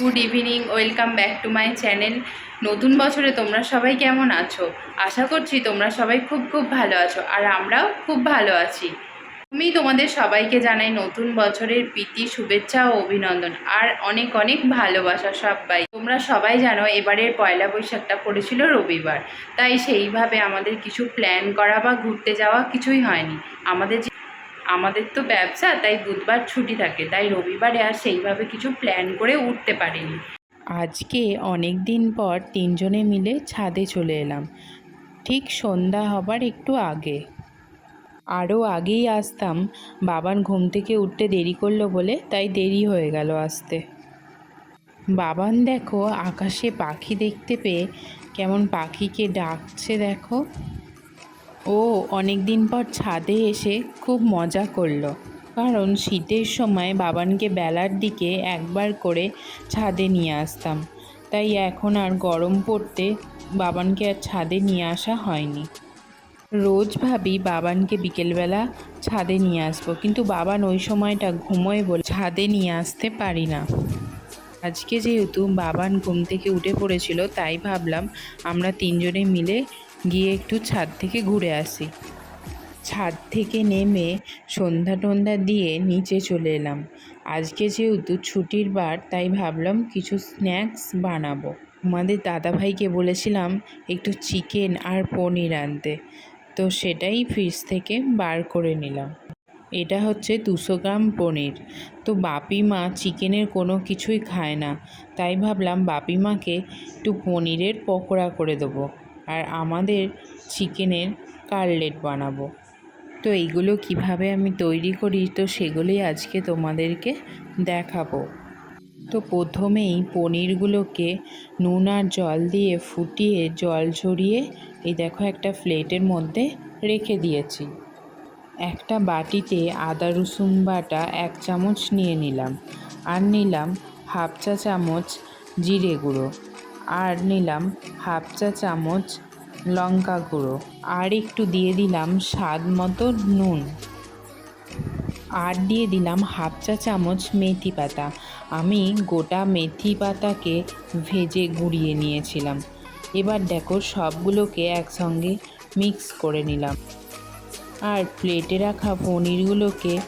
Good evening welcome back to my channel নতুন বছরে তোমরা সবাই কেমন আছো? আশা করছি তোমরা সবাই খুব খুব ভালো আছো আর আমরাও খুব ভালো আছি। আমি তোমাদের সবাইকে জানাই নতুন বছরের প্রীতি, শুভেচ্ছা ও অভিনন্দন আর অনেক অনেক ভালোবাসা সবাই। তোমরা সবাই জানো এবারের পয়লা বৈশাখটা পড়েছিল রবিবার। তাই সেইভাবে আমাদের কিছু প্ল্যান করা বা ঘুরতে যাওয়া কিছুই হয়নি। আমাদের আমাদের তো ব্যবসা, তাই বুধবার ছুটি থাকে, তাই রবিবারে আর সেইভাবে কিছু প্ল্যান করে উঠতে পারিনি। আজকে অনেক দিন পর তিনজনে মিলে ছাদে চলে এলাম। ঠিক সন্ধ্যা হবার একটু আগে। আরও আগেই আসতাম বাবান ঘুম থেকে উঠতে দেরি করল বলে, তাই দেরি হয়ে গেল আসতে। বাবান দেখো, আকাশে পাখি দেখতে পেয়ে কেমন পাখিকে ডাকছে দেখো। ও অনেক দিন পর ছাদে এসে খুব মজা করল। কারণ শীতের সময় বাবানকে বেলার দিকে একবার করে ছাদে নিয়ে আসতাম। তাই এখন আর গরম পড়তে বাবানকে আর ছাদে নিয়ে আসা হয়নি। রোজ ভাবি বাবানকে বিকেলবেলা ছাদে নিয়ে আসব, কিন্তু বাবান ওই সময়টা ঘুমোয় বলে ছাদে নিয়ে আসতে পারি না। আজকে যেহেতু বাবান ঘুম থেকে উঠে পড়েছিল, তাই ভাবলাম আমরা তিনজনে মিলে গিয়ে একটু ছাদ থেকে ঘুরে আসি। ছাদ থেকে নেমে সন্ধ্যা টন্ধা দিয়ে নিচে চলে এলাম। আজকে যেহেতু ছুটির বার, তাই ভাবলাম কিছু স্ন্যাক্স বানাবো। আমাদের দাদাভাইকে বলেছিলাম একটু চিকেন আর পনির আনতে। তো সেটাই ফ্রিজ থেকে বার করে নিলাম। এটা হচ্ছে দুশো গ্রাম পনির। তো বাপি মা চিকেনের কোনো কিছুই খায় না। তাই ভাবলাম বাপি মাকে একটু পনিরের পকোড়া করে দেবো। আর আমাদের চিকেনের কাটলেট বানাবো। তো এইগুলো কীভাবে আমি তৈরি করি, তো সেগুলোই আজকে তোমাদেরকে দেখাবো। তো প্রথমেই পনিরগুলোকে নুন আর জল দিয়ে ফুটিয়ে জল ঝরিয়ে এই দেখো একটা প্লেটের মধ্যে রেখে দিয়েছি। একটা বাটিতে আদা, রসুন বাটা এক চামচ নিয়ে নিলাম আর নিলাম হাফ চা চামচ জিরে গুঁড়ো আর নিলাম হাফ চা চামচ লঙ্কা গুঁড়ো আর একটু দিয়ে দিলাম স্বাদ মতো নুন। আর দিয়ে দিলাম হাফ চা চামচ মেথি পাতা। আমি গোটা মেথি পাতাকে ভেজে গুঁড়িয়ে নিয়েছিলাম। এবার দেখো সবগুলোকে একসঙ্গে মিক্স করে নিলাম। আর প্লেটে রাখা পনিরগুলোকে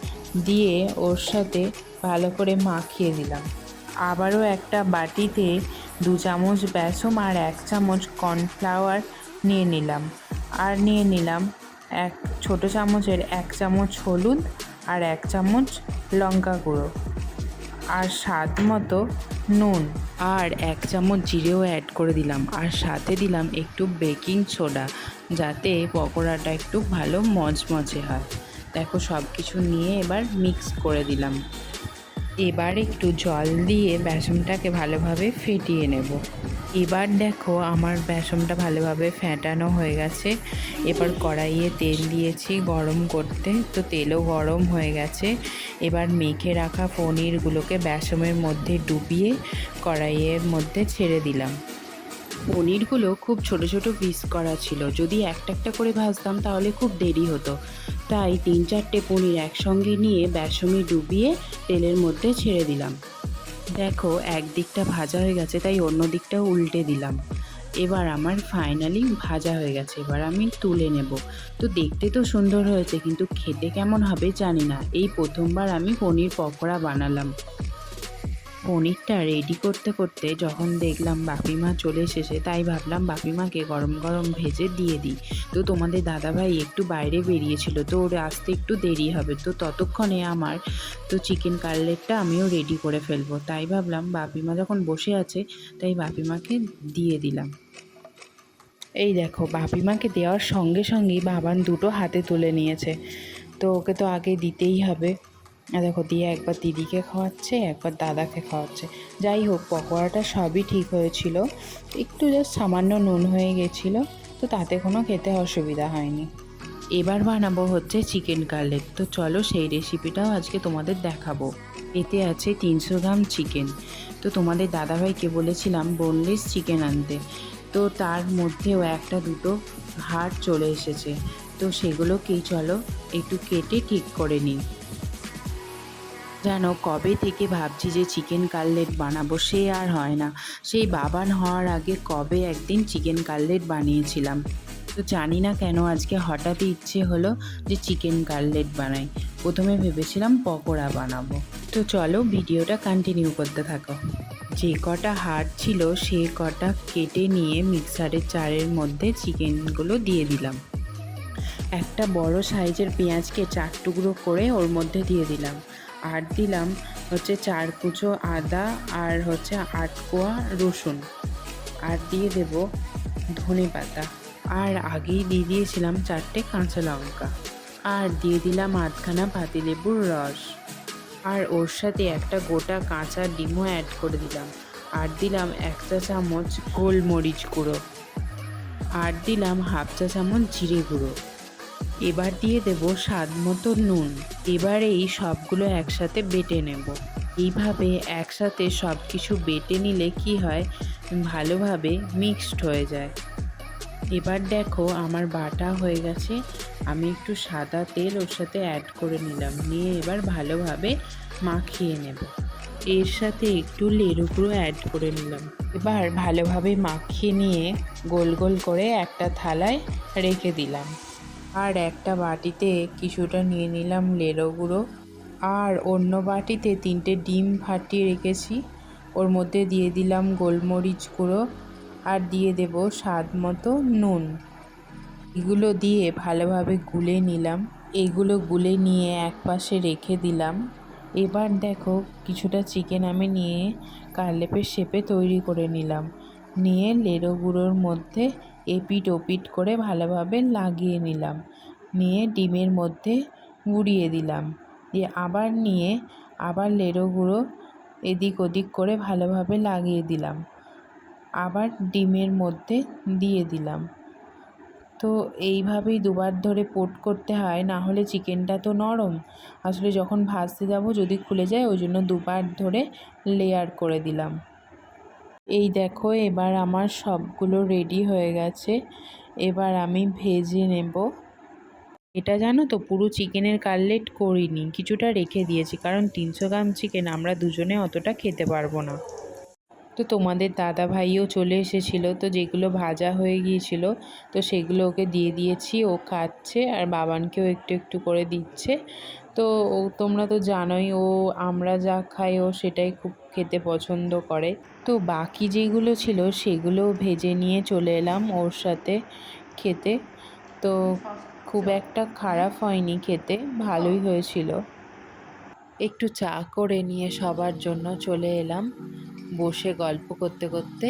দিয়ে ওর সাথে ভালো করে মাখিয়ে দিলাম। আবারও একটা বাটিতে দু চামচ বেসম আর এক চামচ কর্নফ্লাওয়ার নিয়ে নিলাম। আর নিয়ে নিলাম এক ছোটো চামচের এক চামচ হলুদ আর এক চামচ লঙ্কা গুঁড়ো। আর স্বাদ মতো নুন আর এক চামচ জিরেও অ্যাড করে দিলাম। আর সাথে দিলাম একটু বেকিং সোডা যাতে পকোড়াটা একটু ভালো মচমচে হয়। দেখো সব কিছু নিয়ে এবার মিক্স করে দিলাম। এবার একটু জল দিয়ে বেসনটাকে ভালোভাবে ফেটিয়ে নেব। এবার দেখো আমার বেসনটা ভালোভাবে ফেটানো হয়ে গেছে। এবার কড়াইয়ে তেল দিয়েছি গরম করতে, তো তেলও গরম হয়ে গেছে। এবার মেখে রাখা পনিরগুলোকে বেসনের মধ্যে ডুবিয়ে কড়াইয়ের মধ্যে ছেড়ে দিলাম। পনিরগুলো খুব ছোট ছোট পিস করা ছিল। যদি একটা একটা করে ভাজতাম তাহলে খুব দেরি হতো। তাই তিন চারটে পনির একসঙ্গে নিয়ে বেসমি ডুবিয়ে তেলের মধ্যে ছেড়ে দিলাম। দেখো এক দিকটা ভাজা হয়ে গেছে, তাই অন্য দিকটাও উল্টে দিলাম। এবার আমার ফাইনালি ভাজা হয়ে গেছে, এবার আমি তুলে নেব। তো দেখতে তো সুন্দর হয়েছে, কিন্তু খেতে কেমন হবে জানি না। এই প্রথমবার আমি পনির পকোড়া বানালাম। পনিরটা রেডি করতে করতে যখন দেখলাম বাপিমা চলে এসেছে, তাই ভাবলাম বাপিমাকে গরম গরম ভেজে দিয়ে দিই। তো তোমাদের দাদাভাই একটু বাইরে বেরিয়েছিল, তো ওর আসতে একটু দেরি হবে। তো ততক্ষণে আমার তো চিকেন কাটলেটটা আমিও রেডি করে ফেলব। তাই ভাবলাম বাপিমা যখন বসে আছে, তাই বাপিমাকে দিয়ে দিলাম। এই দেখো, বাপিমাকে দেওয়ার সঙ্গে সঙ্গেই বাবান দুটো হাতে তুলে নিয়েছে। তো ওকে তো আগে দিতেই হবে। দেখো দিয়ে একবার দিদিকে খাওয়াচ্ছে, একবার দাদাকে খাওয়াচ্ছে। যাই হোক, পকোড়াটা সবই ঠিক হয়েছিল। একটু জাস্ট সামান্য নুন হয়ে গেছিল, তো তাতে কোনো খেতে অসুবিধা হয়নি। এবার বানাবো হচ্ছে চিকেন কাটলেট তো চলো সেই রেসিপিটাও আজকে তোমাদের দেখাবো। এতে আছে তিনশো গ্রাম চিকেন তো তোমাদের দাদাভাইকে বলেছিলাম বোনলেস চিকেন আনতে। তো তার মধ্যেও একটা দুটো হাড় চলে এসেছে। তো সেগুলোকেই চলো একটু কেটে ঠিক করে নিই। যেন কবে থেকে ভাবছি যে চিকেন কাটলেট বানাবো, সে আর হয় না। সেই বাবান হওয়ার আগে কবে একদিন চিকেন কাটলেট বানিয়েছিলাম। তো জানি না কেন আজকে হঠাৎই ইচ্ছে হলো যে চিকেন কাটলেট বানাই। প্রথমে ভেবেছিলাম পকোড়া বানাবো। তো চলো ভিডিওটা কন্টিনিউ করতে থাকো। যে কটা হাড় ছিল, সে কটা কেটে নিয়ে মিক্সারের চারের মধ্যে চিকেনগুলো দিয়ে দিলাম। একটা বড় সাইজের পেঁয়াজকে চার টুকরো করে ওর মধ্যে দিয়ে দিলাম। আর দিলাম হচ্ছে চার কুচো আদা আর হচ্ছে আট কোয়া রসুন। আর দিয়ে দেব ধনে পাতা। আর আগেই দিয়ে দিয়েছিলাম চারটে কাঁচা লঙ্কা। আর দিয়ে দিলাম আধখানা পাতিলেবুর রস। আর ওর সাথে একটা গোটা কাঁচা ডিমও অ্যাড করে দিলাম। আর দিলাম এক চা চামচ গোলমরিচ গুঁড়ো। আর দিলাম হাফ চা চামচ জিরে গুঁড়ো। এবার দিয়ে দেব স্বাদ মতো নুন। এবার এই সবগুলো একসাথে বেটে নেব। এইভাবে একসাথে সব কিছু বেটে নিলে কি হয়? ভালোভাবে মিক্সড হয়ে যায়। এবার দেখো আমার বাটা হয়ে গেছে। আমি একটু সাদা তেল ওর সাথে অ্যাড করে নিলাম। নিয়ে এবার ভালোভাবে মাখিয়ে নেব। এর সাথে একটু লেরু গুঁড়ো অ্যাড করে নিলাম। এবার ভালোভাবে মাখিয়ে নিয়ে গোল গোল করে একটা থালায় রেখে দিলাম। আর একটা বাটিতে কিছুটা নিয়ে নিলাম লেরো গুঁড়ো। আর অন্য বাটিতে তিনটে ডিম ফাটিয়ে রেখেছি। ওর মধ্যে দিয়ে দিলাম গোলমরিচ গুঁড়ো আর দিয়ে দেব স্বাদ মতো নুন। এগুলো দিয়ে ভালোভাবে গুলে নিলাম। এগুলো গুলে নিয়ে এক পাশে রেখে দিলাম। এবার দেখো কিছুটা চিকেন আমি নিয়ে কারলেপের শেপে তৈরি করে নিলাম। নিয়ে লেরো গুঁড়োর মধ্যে এপিট ওপিট করে ভালোভাবে লাগিয়ে নিলাম। নিয়ে ডিমের মধ্যে গুঁড়িয়ে দিলাম। দিয়ে আবার নিয়ে আবার লেড়ো গুঁড়ো এদিক ওদিক করে ভালোভাবে লাগিয়ে দিলাম। আবার ডিমের মধ্যে দিয়ে দিলাম। তো এইভাবেই দুবার ধরে পোট করতে হয়, না হলে চিকেনটা তো নরম। আসলে যখন ভাজতে যাব যদি খুলে যায়, ওই জন্য দুবার ধরে লেয়ার করে দিলাম। এই দেখো, এবার আমার সবগুলো রেডি হয়ে গেছে। এবার আমি ভেজে নেব। এটা জানো তো, পুরো চিকেনের কাটলেট করিনি, কিছুটা রেখে দিয়েছি। কারণ তিনশো গ্রাম চিকেন আমরা দুজনে অতটা খেতে পারব না। তো তোমাদের দাদা ভাইও চলে এসেছিল, তো যেগুলো ভাজা হয়ে গিয়েছিল, তো সেগুলো ওকে দিয়ে দিয়েছি। ও খাচ্ছে আর বাবানকেও একটু একটু করে দিচ্ছে। তো তোমরা তো জানোই ও আমরা যা খাই ও সেটাই খুব খেতে পছন্দ করে। তো বাকি যেগুলো ছিল সেগুলো ভেজে নিয়ে চলে এলাম ওর সাথে খেতে। তো খুব একটা খারাপ হয়নি খেতে, ভালোই হয়েছিল। একটু চা করে নিয়ে সবার জন্য চলে এলাম। বসে গল্প করতে করতে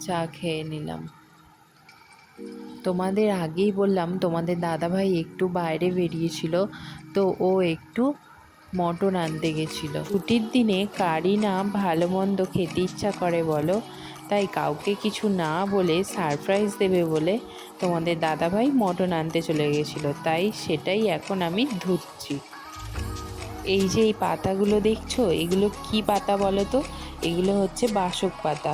চা খেয়ে নিলাম। তোমাদের আগেই বললাম, তোমাদের দাদাভাই একটু বাইরে বেরিয়েছিল, তো ও একটু মটন আনতে গেছিল। ছুটির দিনে কারই না ভালো মন্দ খেতে ইচ্ছা করে বলো। তাই কাউকে কিছু না বলে সারপ্রাইজ দেবে বলে তোমাদের দাদাভাই মটন আনতে চলে গেছিল। তাই সেটাই এখন আমি ধুচ্ছি। এই যে এই পাতাগুলো দেখছ, এগুলো কি পাতা বলো তো? এগুলো হচ্ছে বাসক পাতা।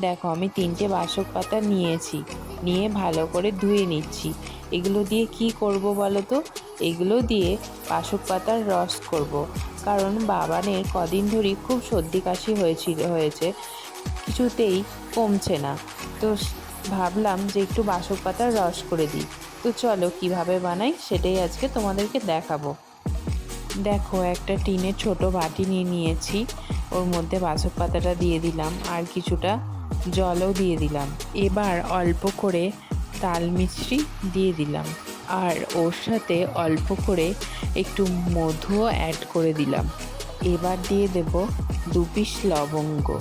দেখো, আমি তিনটে বাসক পাতা নিয়েছি। নিয়ে ভালো করে ধুয়ে নিচ্ছি। এগুলো দিয়ে কি করব বলো তো? এগুলো দিয়ে বাসক পাতার রস করব। কারণ বাবানের কদিন ধরেই খুব সর্দি কাশি হয়েছিল, হয়েছে। কিছুতেই কমছে না। তো ভাবলাম যে একটু বাসক পাতার রস করে দিই। তো চলো কীভাবে বানাই সেটাই আজকে তোমাদেরকে দেখাবো। দেখো, একটা টিনের ছোট বাটি নিয়ে নিয়েছি। ওর মধ্যে বাসক পাতাটা দিয়ে দিলাম। আর কিছুটা জলও দিয়ে দিলাম। এবার অল্প করে তাল মিছরি দিয়ে দিলাম। আর ওর সাথে অল্প করে একটু মধুও অ্যাড করে দিলাম। এবার দিয়ে দেব দু পিস লবঙ্গ।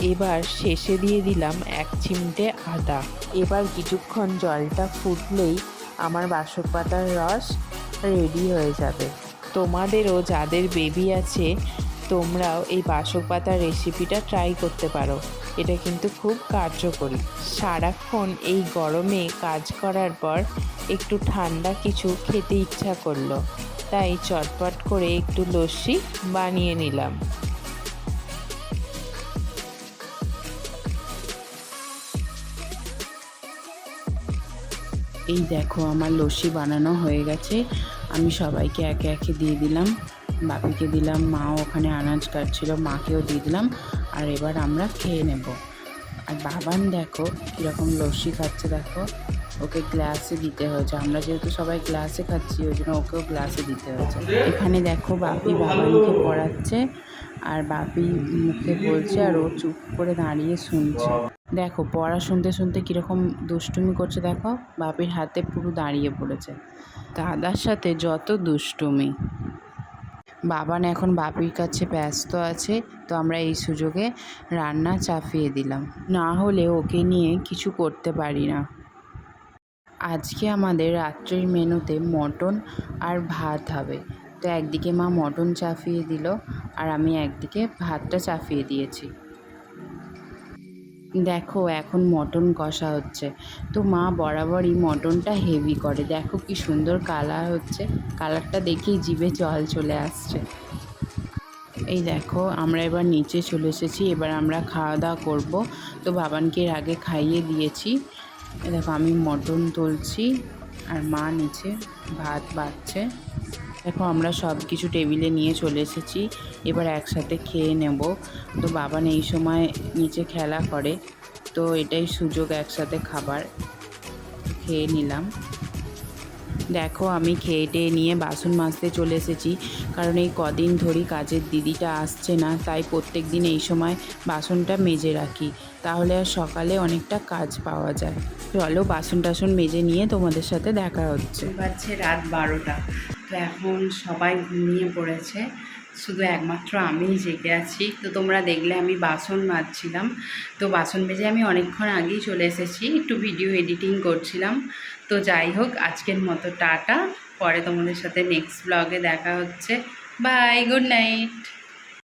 এবার শেষে দিয়ে দিলাম এক চিমটে আদা। এবার কিছুক্ষণ জলটা ফুটলেই আমার বাসক পাতার রস রেডি হয়ে যাবে। তোমাদেরও যাদের বেবি আছে, তোমরাও এই বাসক পাতার রেসিপিটা ট্রাই করতে পারো। এটা কিন্তু খুব কার্যকরী। সারাক্ষণ এই গরমে কাজ করার পর একটু ঠান্ডা কিছু খেতে ইচ্ছা করল। তাই চটপট করে একটু লস্যি বানিয়ে নিলাম। এই দেখো, আমার লস্যি বানানো হয়ে গেছে। আমি সবাইকে একে একে দিয়ে দিলাম। বাপিকে দিলাম মাও ওখানে আনাজ কাটছিল, মাকেও দিয়ে দিলাম। আর এবার আমরা খেয়ে নেব। আর বাবান দেখো কীরকম লস্যি খাচ্ছে, দেখো। ওকে গ্লাসে দিতে হয়েছে। আমরা যেহেতু সবাই গ্লাসে খাচ্ছি, ওই জন্য ওকেও গ্লাসে দিতে হয়েছে। এখানে দেখো বাপি বাবানকে পড়াচ্ছে আর বাপি মুখে বলছে আর ও চুপ করে দাঁড়িয়ে শুনছে। দেখো, পড়া শুনতে শুনতে কীরকম দুষ্টুমি করছে, দেখো। বাপির হাতে পুরো দাঁড়িয়ে পড়েছে। দাদার সাথে যত দুষ্টুমি। বাবান এখন বাপির কাছে ব্যস্ত আছে, তো আমরা এই সুযোগে রান্না চাপিয়ে দিলাম। না হলে ওকে নিয়ে কিছু করতে পারি না। আজকে আমাদের রাত্রির মেনুতে মটন আর ভাত হবে। তো একদিকে মা মটন চাপিয়ে দিল, আর আমি একদিকে ভাতটা চাপিয়ে দিয়েছি। দেখো এখন মটন কষা হচ্ছে। তো মা বরাবরই মটনটা হেভি করে। দেখো কি সুন্দর কালার হচ্ছে। কালারটা দেখেই জিভে জল চলে আসছে। এই দেখো, আমরা এবার নিচে চলে এসেছি। এবার আমরা খাওয়া দাওয়া করব। তো বাবানকে এর আগে খাইয়ে দিয়েছি। দেখো আমি মটন তুলছি। আর মা নিচে ভাত বাড়ছে দেখো, আমরা সব কিছু টেবিলে নিয়ে চলে এসেছি। এবার একসাথে খেয়ে নেব। তো বাবান এই সময় নিচে খেলা করে, তো এটাই সুযোগ একসাথে খাবার। খেয়ে নিলাম। দেখো, আমি খেয়ে টেয়ে নিয়ে বাসন মাজতে চলে এসেছি। কারণ এই কদিন ধরেই কাজের দিদিটা আসছে না, তাই প্রত্যেক দিন এই সময় বাসনটা মেজে রাখি। তাহলে আর সকালে অনেকটা কাজ পাওয়া যায়। চলো, বাসন টাসন মেজে নিয়ে তোমাদের সাথে দেখা হচ্ছে রাত বারোটা। তো এখন সবাই ঘুমিয়ে পড়েছে। শুধু একমাত্র আমিই জেগে আছি। তো তোমরা দেখলে আমি বাসন মাজছিলাম। তো বাসন মেজে আমি অনেকক্ষণ আগেই চলে এসেছি। একটু ভিডিও এডিটিং করছিলাম। তো যাই হোক, আজকের মতো টাটা। পরে তোমাদের সাথে নেক্সট ব্লগে দেখা হচ্ছে। Bye good night